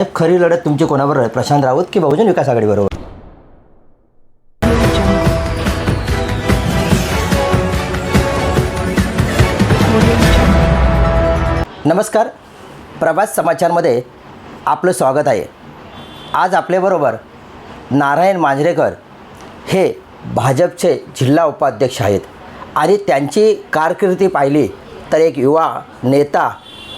खरी लढत तुमची कोणाबरोबर आहे प्रशांत राऊत की बहुजन विकास आघाडीबरोबर? नमस्कार. प्रभास समाचारमध्ये आपलं स्वागत आहे. आज आपल्याबरोबर नारायण मांजरेकर हे भाजपचे जिल्हा उपाध्यक्ष आहेत. आणि त्यांची कारकिर्दी पाहिली तर एक युवा नेता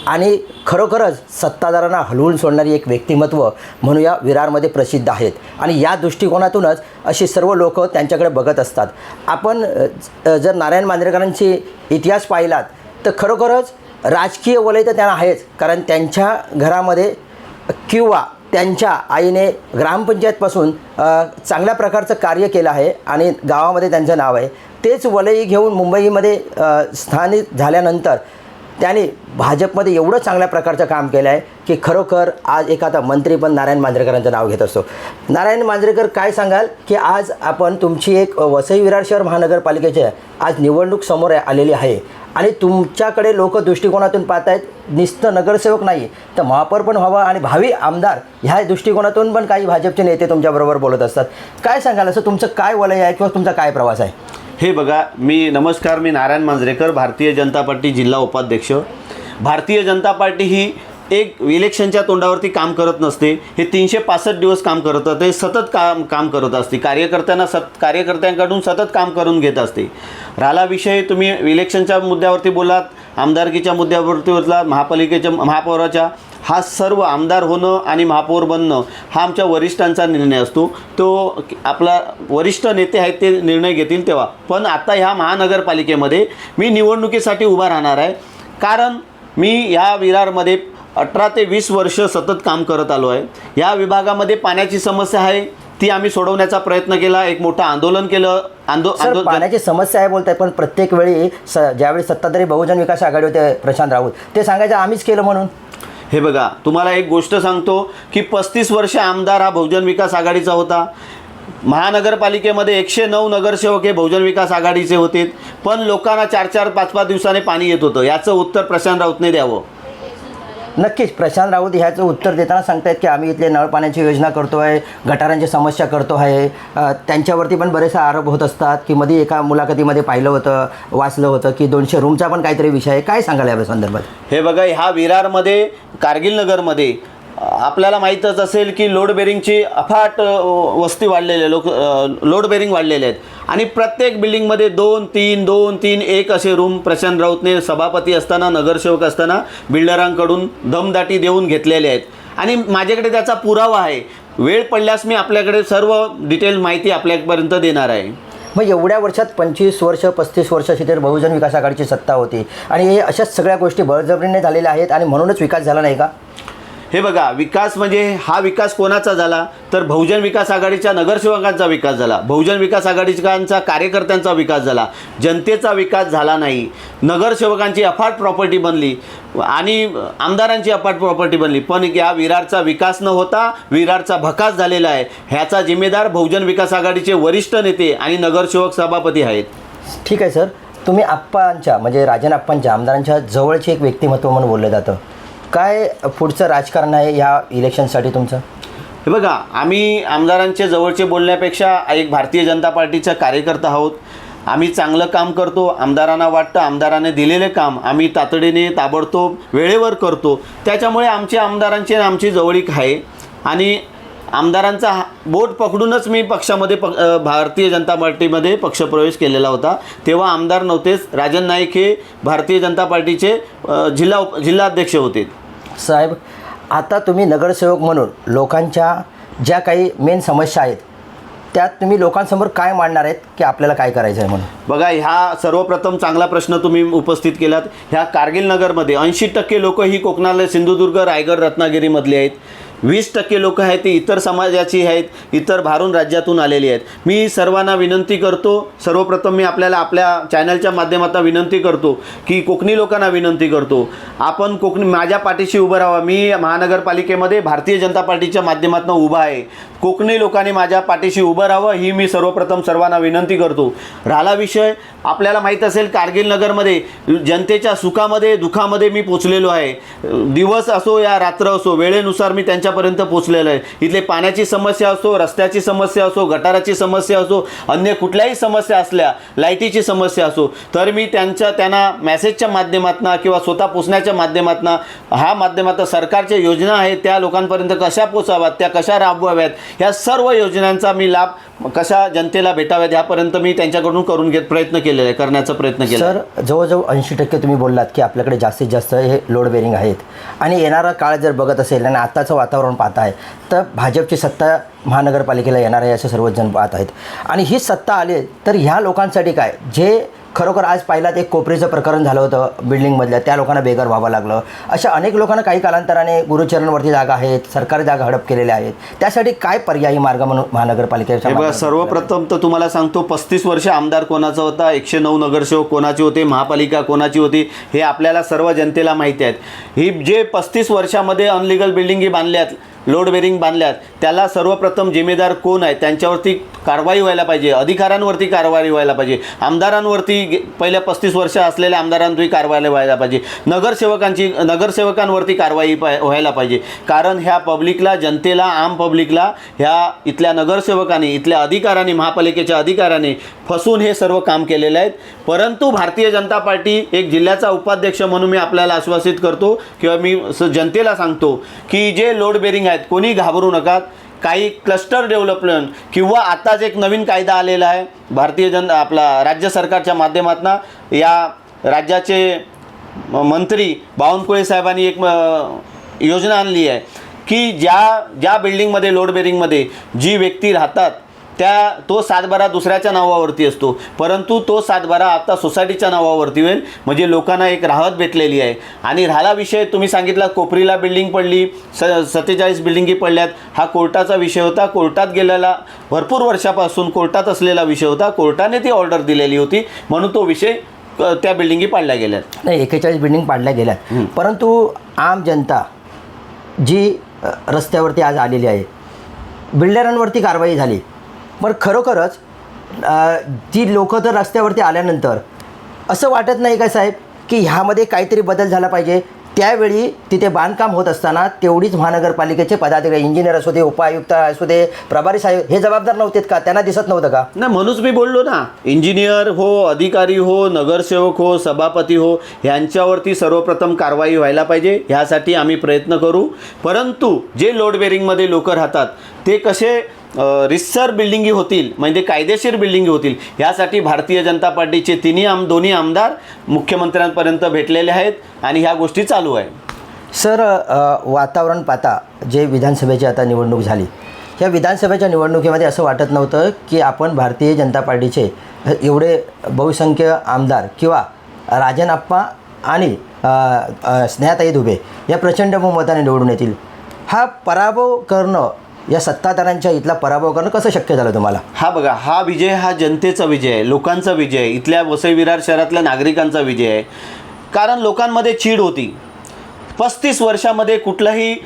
आणि खरोखरच सत्ताधारांना हलवून सोडणारी एक व्यक्तिमत्व म्हणून या विरारमध्ये प्रसिद्ध आहेत. आणि या दृष्टिकोनातूनच अशी सर्व लोक त्यांच्याकडे बघत असतात. आपण जर नारायण मांजरेकरांची इतिहास पाहिलात तर खरोखरच राजकीय वलय तर त्यांना आहेच. कारण त्यांच्या घरामध्ये किंवा त्यांच्या आईने ग्रामपंचायतपासून चांगल्या प्रकारचं कार्य केलं आहे आणि गावामध्ये त्यांचं नाव आहे. तेच वलयी घेऊन मुंबईमध्ये स्थानिक झाल्यानंतर त्याने भाजपमध्ये एवढं चांगल्या प्रकारचं काम केलं आहे की खरोखर आज एखादा मंत्री पण नारायण मांजरेकरांचं नाव घेत असतो. नारायण मांजरेकर काय सांगाल की आज आपण तुमची एक वसई विरार शहर महानगरपालिकेची आज निवडणूक समोर आलेली आहे आणि तुमच्याकडे लोक दृष्टिकोनातून पाहत आहेत नुसतं नगरसेवक नाही तर महापौर पण व्हावा आणि भावी आमदार ह्या दृष्टिकोनातून पण काही भाजपचे नेते तुमच्याबरोबर बोलत असतात. काय सांगाल? असं तुमचं काय वलय आहे किंवा तुमचा काय प्रवास आहे? हे बघा मी नमस्कार मी नारायण मांजरेकर भारतीय जनता पार्टी जिल्हा उपाध्यक्ष. भारतीय जनता पार्टी ही एक इलेक्शनच्या तोंडावरती काम करत नसते. हे तीनशे पासष्ट दिवस काम करत असते. सतत काम काम करत असते. कार्यकर्त्यांना सत कार्यकर्त्यांकडून सतत काम करून घेत असते. राहिला विषय तुम्ही इलेक्शनच्या मुद्द्यावरती बोलात आमदारकीच्या मुद्द्यावरती बोललात महापालिकेच्या महापौराच्या. हा सर्व आमदार होणं आणि महापौर बनणं हा आमच्या वरिष्ठांचा निर्णय असतो. तो आपला वरिष्ठ नेते आहेत ते निर्णय घेतील तेव्हा. पण आता ह्या महानगरपालिकेमध्ये मी निवडणुकीसाठी उभा राहणार आहे. कारण मी ह्या विरारमध्ये अठरा ते वीस वर्ष सतत काम करत आलो आहे. या विभागामध्ये पाण्याची समस्या आहे. ती आम्ही सोडवण्याचा प्रयत्न केला. एक मोठं आंदोलन केलं. आंदो आंदोलन पाण्याची समस्या आहे बोलताय पण प्रत्येक वेळी स ज्यावेळी सत्ताधारी बहुजन विकास आघाडी होते प्रशांत राऊत ते सांगायचं आम्हीच केलं म्हणून. हे बघा तुम्हाला एक गोष्ट सांगतो की पस्तीस वर्ष आमदार हा बहुजन विकास आघाडीचा होता. महानगरपालिकेमध्ये एकशे नऊ नगरसेवक हे बहुजन विकास आघाडीचे होते. पण लोकांना चार चार पाच पाच दिवसाने पाणी येत होतं. याचं उत्तर प्रशांत राऊतने द्यावं. नक्कीच. प्रशांत राऊत ह्याचं उत्तर देताना सांगतायत की आम्ही इथले नळ पाण्याची योजना करतो आहे गटारांची समस्या करतो आहे त्यांच्यावरती पण बरेचसे आरोप होत असतात की मध्ये एका मुलाखतीमध्ये पाहिलं होतं वाचलं होतं की दोनशे रूमचा पण काहीतरी विषय आहे. काय सांगाल या संदर्भात? हे बघा ह्या विरारमध्ये कारगिल नगरमध्ये आपल्याला माहीतच असेल की लोड बेरिंगची अफाट वस्ती वाढलेली आहे. लोक लोड बेरिंग वाढलेले आहेत. आणि प्रत्येक बिल्डिंगमध्ये दोन तीन दोन तीन एक असे रूम प्रशांत राऊतने सभापती असताना नगरसेवक असताना बिल्डरांकडून दमदाटी देऊन घेतलेले आहेत. आणि माझ्याकडे त्याचा पुरावा आहे. वेळ पडल्यास मी आपल्याकडे सर्व डिटेल माहिती आपल्यापर्यंत देणार आहे. मग एवढ्या वर्षात पंचवीस वर्ष पस्तीस वर्ष तिथे बहुजन विकास आघाडीची सत्ता होती. आणि हे अशाच सगळ्या गोष्टी बळजबरीने झालेल्या आहेत आणि म्हणूनच विकास झाला नाही का? हे बघा विकास म्हणजे हा विकास कोणाचा झाला? तर बहुजन विकास आघाडीच्या नगरसेवकांचा विकास झाला. बहुजन विकास आघाडीच्या कार्यकर्त्यांचा विकास झाला. जनतेचा विकास झाला नाही. नगरसेवकांची अफाट प्रॉपर्टी बनली आणि आमदारांची अफाट प्रॉपर्टी बनली. पण या विरारचा विकास न होता विरारचा भकास झालेला आहे. ह्याचा जिम्मेदार बहुजन विकास आघाडीचे वरिष्ठ नेते आणि नगरसेवक सभापती आहेत. ठीक आहे सर. तुम्ही आप्पांच्या म्हणजे राजन आप्पांच्या आमदारांच्या जवळचे एक व्यक्तिमत्व म्हणून बोललं जातं. काय पुढचं राजकारण आहे या इलेक्शनसाठी तुमचं? हे बघा आम्ही आमदारांचे जवळचे बोलण्यापेक्षा एक भारतीय जनता पार्टीचा कार्यकर्ता आहोत. आम्ही चांगलं काम करतो आमदारांना वाटतं आमदाराने दिलेले काम आम्ही तातडीने ताबडतोब वेळेवर करतो. त्याच्यामुळे आमच्या आमदारांची आमची जवळीक आहे. आणि आमदारांचा हा- बोट पकडूनच मी पक्षामध्ये पक भारतीय जनता पार्टीमध्ये पक्षप्रवेश केलेला होता. तेव्हा आमदार नव्हतेच. राजन नाईक हे भारतीय जनता पार्टीचे जिल्हा उप जिल्हाध्यक्ष होते. साहेब आता तुम्ही नगरसेवक म्हणून लोकांच्या ज्या काही मेन समस्या आहेत त्यात तुम्ही लोकांसमोर काय मांडणार आहेत की आपल्याला काय करायचं आहे म्हणून? बघा ह्या सर्वप्रथम चांगला प्रश्न तुम्ही उपस्थित केलात. ह्या कारगिल नगरमध्ये ऐंशी टक्के लोक ही कोकणाला सिंधुदुर्ग रायगड रत्नागिरीमधली आहेत. वीस टक्के लोक आहेत ती इतर समाजाची आहेत इतर भारून राज्यातून आलेली आहेत. मी सर्वांना विनंती करतो सर्वप्रथम मी आपल्याला आपल्या चॅनलच्या माध्यमातून विनंती करतो की कोकणी लोकांना विनंती करतो. आपण कोकणी माझ्या पाठीशी उभं राहावा. मी महानगरपालिकेमध्ये भारतीय जनता पार्टीच्या माध्यमातून उभा आहे. कोकणी लोकांनी माझ्या पाठीशी उभं राहावं ही मी सर्वप्रथम सर्वांना विनंती करतो. राहिला विषय आपल्याला माहीत असेल कारगिल नगरमध्ये जनतेच्या सुखामध्ये दुःखामध्ये मी पोचलेलो आहे. दिवस असो या रात्र असो वेळेनुसार मी त्यांच्यापर्यंत पोचलेलो आहे. इथले पाण्याची समस्या असो रस्त्याची समस्या असो गटाराची समस्या असो अन्य कुठल्याही समस्या असल्या लाईटीची समस्या असो तर मी त्यांच्या त्यांना मॅसेजच्या माध्यमातून किंवा स्वतः पोचण्याच्या माध्यमातून हा माध्यमात सरकारच्या योजना आहेत त्या लोकांपर्यंत कशा पोचाव्यात त्या कशा राबवाव्यात ह्या सर्व योजनांचा मी लाभ कशा जनतेला भेटाव्यात यापर्यंत मी त्यांच्याकडून करून घेत प्रयत्न केलेला आहे करण्याचा प्रयत्न केला सर जवळजवळ ऐंशी टक्के तुम्ही बोललात की आपल्याकडे जास्तीत जास्त हे लोड बेरिंग आहेत. आणि येणारा काळ जर बघत असेल आणि आत्ताचं वातावरण पाहत आहे तर भाजपची सत्ता महानगरपालिकेला येणार आहे असं सर्वच जण पाहत आहेत. आणि ही सत्ता आली तर ह्या लोकांसाठी काय? जे खरोखर आज पाहिलात एक कोपरीचं प्रकरण झालं होतं बिल्डिंगमधल्या. त्या लोकांना बेघर व्हावं लागलं. अशा अनेक लोकांना काही कालांतराने गुरुचरणवरती जागा आहेत सरकारी जागा हडप केलेल्या आहेत. त्यासाठी काय पर्यायी मार्ग म्हणून महानगरपालिकेच्या सर्वप्रथम तर तुम्हाला सांगतो पस्तीस वर्ष आमदार कोणाचा होता एकशे नऊ नगरसेवक कोणाचे होते महापालिका कोणाची होती हे आपल्याला सर्व जनतेला माहिती आहेत. ही जे पस्तीस वर्षामध्ये अनलिगल बिल्डिंगी बांधल्यात लोड बेरिंग बांधल्यात. त्याला सर्वप्रथम जिम्मेदार कोण आहे? त्यांच्यावरती कारवाई व्हायला पाहिजे. अधिकाऱ्यांवरती कारवाई व्हायला पाहिजे. आमदारांवरती गे- पहिल्या पस्तीस वर्ष असलेल्या आमदारांवरती कारवाई व्हायला पाहिजे. नगरसेवकांची नगरसेवकांवरती कारवाई पाय- व्हायला पाहिजे. कारण ह्या पब्लिकला जनतेला आम पब्लिकला ह्या इथल्या नगरसेवकांनी इथल्या अधिकाऱ्यांनी महापालिकेच्या अधिकाऱ्यांनी फसून हे सर्व काम केलेलं आहेत. परंतु भारतीय जनता पार्टी एक जिल्ह्याचा उपाध्यक्ष म्हणून मी आपल्याला आश्वासित करतो किंवा मी जनतेला सांगतो की जे लोड बेरिंग आहेत. कोणी घाबरू नका. काही क्लस्टर डेव्हलपमेंट किंवा आताच एक नवीन कायदा आलेला आहे. भारतीय जन आपला राज्य सरकारच्या माध्यमातून या राज्याचे मंत्री बावनकुळे साहेबांनी एक योजना आणली आहे की ज्या ज्या बिल्डिंगमध्ये लोड बेरिंगमध्ये जी व्यक्ती राहतात त्या तो सातबारा दुसऱ्याच्या नावावरती असतो. परंतु तो सातबारा आता सोसायटीच्या नावावरती होईल. म्हणजे लोकांना एक राहत भेटलेली आहे. आणि राहिला विषय तुम्ही सांगितला कोपरीला बिल्डिंग पडली स सत्तेचाळीस बिल्डिंगी पडल्यात. हा कोर्टाचा विषय होता. कोर्टात गेलेला भरपूर वर्षापासून कोर्टात असलेला विषय होता. कोर्टाने ती ऑर्डर दिलेली होती. म्हणून तो विषय त्या बिल्डिंगी पाडल्या गेल्यात. नाही एकेचाळीस बिल्डिंग पाडल्या गेल्यात. परंतु आम जनता जी रस्त्यावरती आज आलेली आहे बिल्डरांवरती कारवाई झाली. पण खरोखरच जी लोकं तर रस्त्यावरती आल्यानंतर असं वाटत नाही का साहेब की ह्यामध्ये काहीतरी बदल झाला पाहिजे? त्यावेळी तिथे बांधकाम होत असताना तेवढीच महानगरपालिकेचे पदाधिकारी इंजिनियर असू दे उपायुक्त असू दे प्रभारी साहेब हे जबाबदार नव्हतेत का? त्यांना दिसत नव्हतं का? नाही म्हणूनच मी बोललो ना. इंजिनियर हो अधिकारी हो नगरसेवक हो सभापती हो यांच्यावरती सर्वप्रथम कारवाई व्हायला पाहिजे. ह्यासाठी आम्ही प्रयत्न करू. परंतु जे लोड बेरिंगमध्ये लोक राहतात ते कसे रिसर बिल्डिंगी होतील म्हणजे कायदेशीर बिल्डिंगी होतील. यासाठी भारतीय जनता पार्टीचे तिन्ही आम दोन्ही आमदार मुख्यमंत्र्यांपर्यंत भेटलेले आहेत आणि ह्या गोष्टी चालू आहे. सर वातावरण पाहता जे विधानसभेची आता निवडणूक झाली या विधानसभेच्या निवडणुकीमध्ये असं वाटत नव्हतं की आपण भारतीय जनता पार्टीचे एवढे बहुसंख्य आमदार किंवा राजनाप्पा आणि स्नेहाताई दुबे या प्रचंड बहुमताने निवडून येतील. हा पराभव करणं या सत्ताधाऱ्यांच्या इथला पराभव करणं कसं शक्य झालं तुम्हाला? हा बघा हा विजय हा जनतेचा विजय आहे लोकांचा विजय आहे. इथल्या वसई विरार शहरातल्या नागरिकांचा विजय आहे. कारण लोकांमध्ये चीड होती. पस्तीस वर्षामध्ये कुठलाही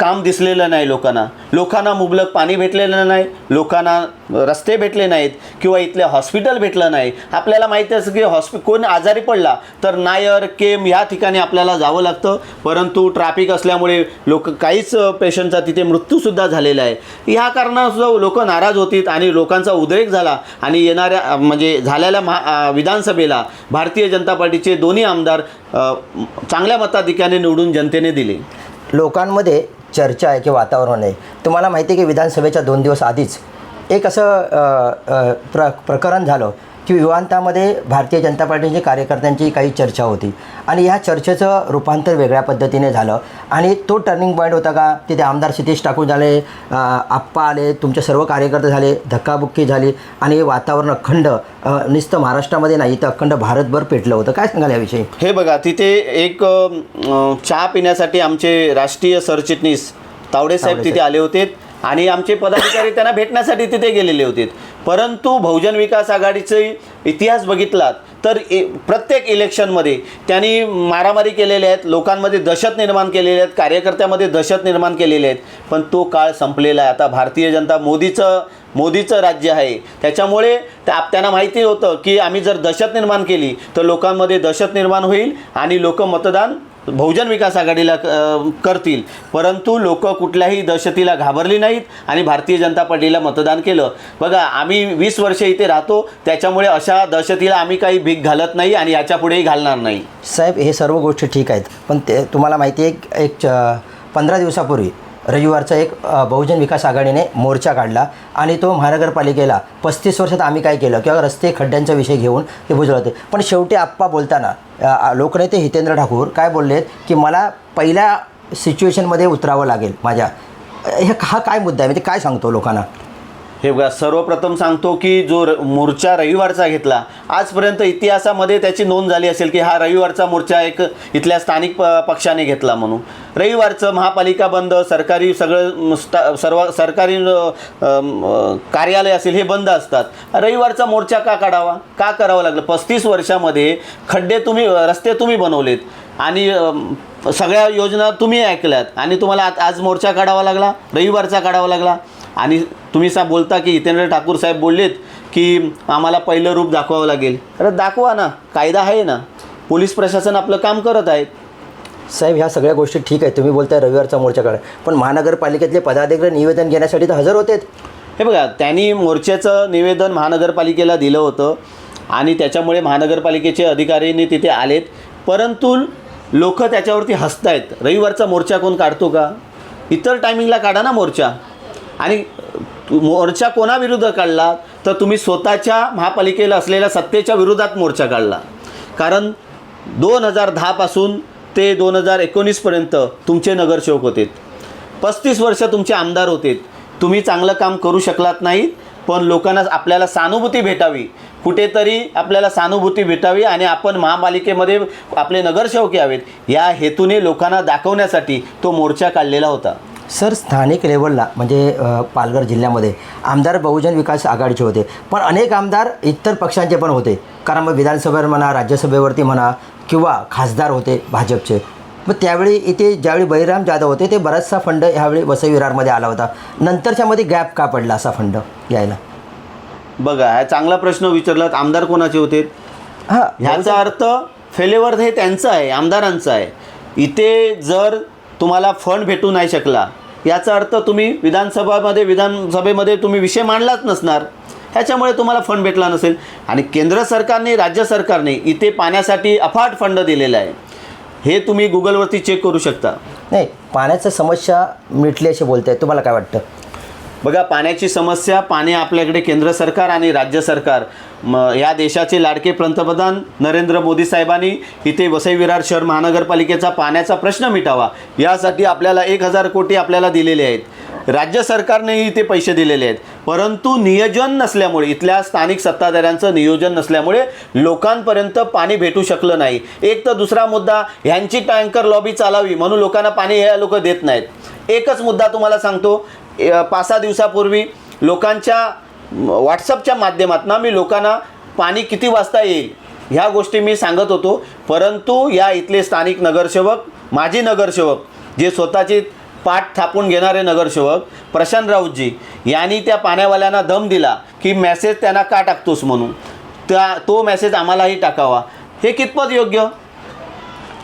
काम दिसलेलं नाही लोकांना. लोकांना मुबलक पाणी भेटलेलं नाही लोकांना रस्ते भेटले नाहीत किंवा इथले हॉस्पिटल भेटलं नाही. आपल्याला माहिती असं की हॉस्पि कोण आजारी पडला तर नायर केम ह्या ठिकाणी आपल्याला जावं लागतं. परंतु ट्रॅफिक असल्यामुळे लोक काहीच पेशंटचा तिथे मृत्यूसुद्धा झालेला आहे. ह्या कारणासुद्धा लोक नाराज होतीत आणि लोकांचा उद्रेक झाला आणि येणाऱ्या म्हणजे झालेल्या महा विधानसभेला भारतीय जनता पार्टीचे दोन्ही आमदार चांगल्या मताधिक्याने निवडून जनतेने दिले. लोकांमध्ये चर्चा आहे की वातावरण आहे. तुम्हाला माहिती आहे की विधानसभेच्या दोन दिवस आधीच एक असं प्र प्रकरण झालं. की विवांतामध्ये भारतीय जनता पार्टीच्या कार्यकर्त्यांची काही चर्चा होती. आणि ह्या चर्चेचं रूपांतर वेगळ्या पद्धतीने झालं. आणि तो टर्निंग पॉईंट होता का? तिथे आमदार सितेश ठाकूर झाले आप्पा आले तुमचे सर्व कार्यकर्ते झाले धक्काबुक्की झाली आणि वातावरण अखंड नुसतं महाराष्ट्रामध्ये नाही तर अखंड भारतभर पेटलं होतं. काय सांगाल याविषयी? हे बघा तिथे एक चहा पिण्यासाठी आमचे राष्ट्रीय सरचिटणीस तावडे साहेब तिथे आले होते. आणि आमचे पदाधिकारी त्यांना भेटण्यासाठी तिथे गेलेले होते. परंतु बहुजन विकास आघाडीचे इतिहास बघितलात तर ए प्रत्येक इलेक्शनमध्ये त्यांनी मारामारी केलेल्या आहेत लोकांमध्ये दहशत निर्माण केलेले आहेत कार्यकर्त्यामध्ये दहशत निर्माण केलेले आहेत पण तो काळ संपलेला आहे. आता भारतीय जनता मोदीचं मोदीचं राज्य आहे. त्याच्यामुळे त्या त्यांना माहिती होतं की आम्ही जर दहशत निर्माण केली तर लोकांमध्ये दहशत निर्माण होईल आणि लोक मतदान बहुजन विकास आघाडीला करतील. परंतु लोक कुठल्याही दहशतीला घाबरली नाहीत आणि भारतीय जनता पार्टीला मतदान केलं. बघा आम्ही वीस वर्ष इथे राहतो त्याच्यामुळे अशा दहशतीला आम्ही काही भीक घालत नाही आणि याच्यापुढेही घालणार नाही. साहेब हे सर्व गोष्टी ठीक आहेत. पण ते तुम्हाला माहिती आहे एक- एक च- पंधरा दिवसापूर्वी रविवारचा एक बहुजन विकास आघाडीने मोर्चा काढला आणि तो महानगरपालिकेला पस्तीस वर्षात आम्ही काय केलं किंवा रस्ते खड्ड्यांचा विषय घेऊन ते बुजवलं होते. पण शेवटी आप्पा बोलताना लोकनेते हितेंद्र ठाकूर काय बोललेत की मला पहिल्या सिच्युएशनमध्ये उतरावं लागेल माझ्या. हे हा काय मुद्दा आहे? म्हणजे काय सांगतो लोकांना? हे बघा सर्वप्रथम सांगतो की जो र मोर्चा रविवारचा घेतला आजपर्यंत इतिहासामध्ये त्याची नोंद झाली असेल की हा रविवारचा मोर्चा एक इथल्या स्थानिक प पक्षाने घेतला म्हणून. रविवारचं महापालिका बंद सरकारी सगळं स्टा सर्व सरकारी कार्यालय असेल हे बंद असतात. रविवारचा मोर्चा का काढावा? का करावं लागलं? पस्तीस वर्षामध्ये खड्डे तुम्ही रस्ते तुम्ही बनवलेत आणि सगळ्या योजना तुम्ही ऐकल्यात आणि तुम्हाला आज मोर्चा काढावा लागला रविवारचा काढावा लागला. आणि तुम्ही सा बोलता की हितेंद्र ठाकूर साहेब बोललेत की आम्हाला पहिलं रूप दाखवावं लागेल. अरे दाखवा ना कायदा आहे ना. पोलीस प्रशासन आपलं काम करत आहेत साहेब ह्या सगळ्या गोष्टी ठीक आहे तुम्ही बोलताय रविवारचा मोर्चा काढा. पण महानगरपालिकेतले पदाधिकारी निवेदन घेण्यासाठी तर हजर होतेत. हे बघा त्यांनी मोर्चाचं निवेदन महानगरपालिकेला दिलं होतं आणि त्याच्यामुळे महानगरपालिकेचे अधिकारींनी तिथे आलेत. परंतु लोक त्याच्यावरती हसतायत. रविवारचा मोर्चा कोण काढतो का? इतर टायमिंगला काढा ना मोर्चा. आणि मोर्चा कोणाविरुद्ध काढला? तर तुम्ही स्वतःच्या महापालिकेला असलेल्या सत्तेच्या विरोधात मोर्चा काढला. कारण दोन हजार दहापासून ते दोन हजार एकोणीसपर्यंत तुमचे नगरसेवक होते पस्तीस वर्ष तुमचे आमदार होते तुम्ही चांगलं काम करू शकलात नाहीत पण लोकांना आपल्याला सहानुभूती भेटावी. कुठेतरी आपल्याला सहानुभूती भेटावी आणि आपण महापालिकेमध्ये आपले नगरसेवक यावेत. या हेतूने लोकांना दाखवण्यासाठी तो मोर्चा काढलेला होता. सर स्थानिक लेवलला म्हणजे पालघर जिल्ह्यामध्ये आमदार बहुजन विकास आघाडीचे होते. पण अनेक आमदार इतर पक्षांचे पण होते. कारण मग विधानसभेवर म्हणा राज्यसभेवरती म्हणा किंवा खासदार होते भाजपचे. मग त्यावेळी इथे ज्यावेळी बळीराम जाधव होते ते बराचसा फंड ह्यावेळी वसई विरारमध्ये आला होता. नंतरच्यामध्ये गॅप का पडला असा फंड यायला? बघा हा चांगला प्रश्न विचारलात. आमदार कोणाचे होते? हां ह्याचा अर्थ फेलेवर हे त्यांचं आहे आमदारांचं आहे. इथे जर तुम्हाला फंड भेटू नाही शकला. याचा अर्थ तुम्ही विधानसभामध्ये विधानसभेमध्ये तुम्ही विषय मांडलाच नसणार. ह्याच्यामुळे तुम्हाला फंड भेटला नसेल. आणि केंद्र सरकारने राज्य सरकारने इथे पाण्यासाठी अफाट फंड दिलेला आहे. हे तुम्ही गुगलवरती चेक करू शकता. नाही पाण्याचं समस्या मिटली असे बोलताय. तुम्हाला काय वाटतं? बघा पाण्याची समस्या पाणी आपल्याकडे केंद्र सरकार आणि राज्य सरकार. म या देशाचे लाडके पंतप्रधान नरेंद्र मोदी साहेबांनी इथे वसई विरार शहर महानगरपालिकेचा पाण्याचा प्रश्न मिटावा. यासाठी आपल्याला एक हजार कोटी आपल्याला दिलेले आहेत. राज्य सरकारनेही इथे पैसे दिलेले आहेत. परंतु नियोजन नसल्यामुळे इथल्या स्थानिक सत्ताधाऱ्यांचं नियोजन नसल्यामुळे लोकांपर्यंत पाणी भेटू शकलं नाही. एक तर दुसरा मुद्दा ह्यांची टँकर लॉबी चालावी म्हणून लोकांना पाणी हे लोक देत नाहीत. एकच मुद्दा तुम्हाला सांगतो पाच सहा दिवसापूर्वी लोकांच्या व्हॉट्सअपच्या माध्यमातून मी लोकांना पाणी किती वाजता येईल ह्या गोष्टी मी सांगत होतो. परंतु या इथले स्थानिक नगरसेवक माजी नगरसेवक जे स्वतःची पाठ थापून घेणारे नगरसेवक प्रशांत राऊतजी यांनी त्या पाण्यावाल्यांना दम दिला की मेसेज त्यांना का टाकतोस म्हणून. त्या तो मेसेज आम्हालाही टाकावा. हे कितपत योग्य?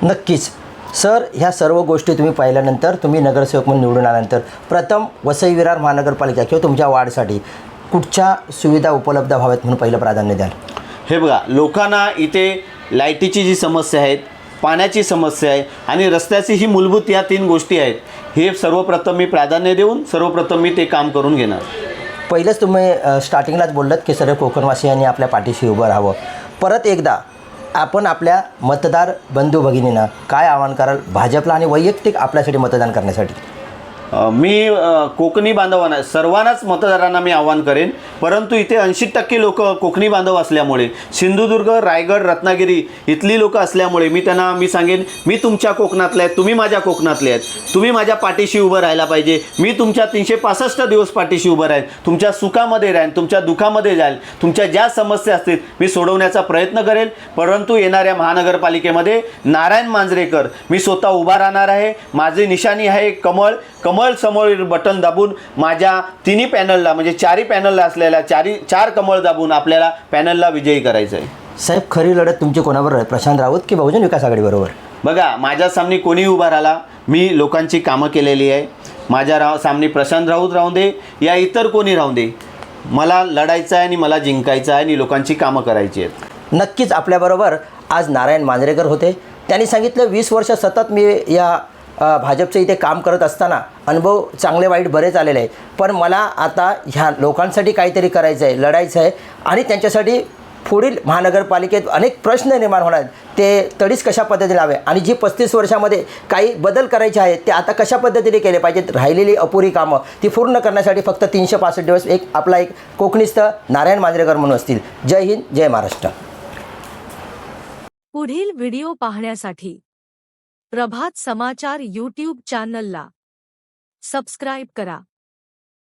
नक्कीच. सर ह्या सर्व गोष्टी तुम्ही पाहिल्यानंतर तुम्ही नगरसेवक म्हणून निवडून आल्यानंतर प्रथम वसई विरार महानगरपालिका किंवा तुमच्या वार्डसाठी कुठच्या सुविधा उपलब्ध व्हाव्यात म्हणून पहिलं प्राधान्य द्याल? हे बघा लोकांना इथे लाईटीची जी समस्या आहेत पाण्याची समस्या आहे आणि रस्त्याची ही मूलभूत या तीन गोष्टी आहेत हे सर्वप्रथम मी प्राधान्य देऊन सर्वप्रथम मी ते काम करून घेणार. पहिलंच तुम्ही स्टार्टिंगलाच बोललात की सर्व कोकणवासियांनी आपल्या पाठीशी उभं राहावं. परत एकदा आपण आपल्या मतदार बंधू भगिनींना काय आवाहन कराल? भाजपला आणि वैयक्तिक आपल्यासाठी मतदान करण्यासाठी? मी कोकणी बांधवांना सर्वांनाच मतदारांना मी आवाहन करेन. परंतु इथे ऐंशी टक्के लोक कोकणी बांधव असल्यामुळे सिंधुदुर्ग रायगड रत्नागिरी इथली लोक असल्यामुळे मी त्यांना मी सांगेन मी तुमच्या कोकणातले आहेत तुम्ही माझ्या कोकणातले आहेत. तुम्ही माझ्या पाठीशी उभं राहायला पाहिजे. मी तुमच्या तीनशे पासष्ट दिवस पाठीशी उभं राहील तुमच्या सुखामध्ये राहील तुमच्या दुःखामध्ये जाईल. तुमच्या ज्या समस्या असतील मी सोडवण्याचा प्रयत्न करेल. परंतु येणाऱ्या महानगरपालिकेमध्ये नारायण मांजरेकर मी स्वतः उभा राहणार आहे. माझी निशाणी आहे कमळ. कमळ समोर बटन दाबून माझ्या तिन्ही पॅनलला म्हणजे चारही पॅनलला असलेल्या चारी चार कमळ दाबून आपल्याला पॅनलला विजयी करायचं आहे साहेब खरी लढत तुमची कोणाबरोबर आहे? प्रशांत राऊत की बहुजन विकास आघाडीबरोबर बघा माझ्या सामने कोणी उभा राहिला मी लोकांची कामं केलेली आहे. माझ्या राव सामने प्रशांत राऊत राहून दे या इतर कोणी राहून दे. मला लढायचं आहे आणि मला जिंकायचं आहे आणि लोकांची कामं करायची आहेत. नक्कीच आपल्याबरोबर आज नारायण मांजरेकर होते. त्यांनी सांगितलं वीस वर्ष सतत मी या भाजपचं इथे काम करत असताना अनुभव चांगले वाईट बरेच आलेले आहे पण मला आता ह्या लोकांसाठी काहीतरी करायचं आहे लढायचं आहे आणि त्यांच्यासाठी पुढील महानगरपालिकेत अनेक प्रश्न निर्माण होणार आहेत. ते तडीच कशा पद्धतीने लावे आणि जी पस्तीस वर्षामध्ये काही बदल करायचे आहेत ते आता कशा पद्धतीने केले पाहिजेत? राहिलेली अपुरी कामं ती पूर्ण करण्यासाठी फक्त तीनशे पासष्ट दिवस एक आपला एक कोकणीस्थ नारायण मांजरेकर म्हणून असतील. जय हिंद जय महाराष्ट्र. पुढील व्हिडिओ पाहण्यासाठी प्रभात समाचार यूट्यूब चॅनलला सबस्क्राईब करा.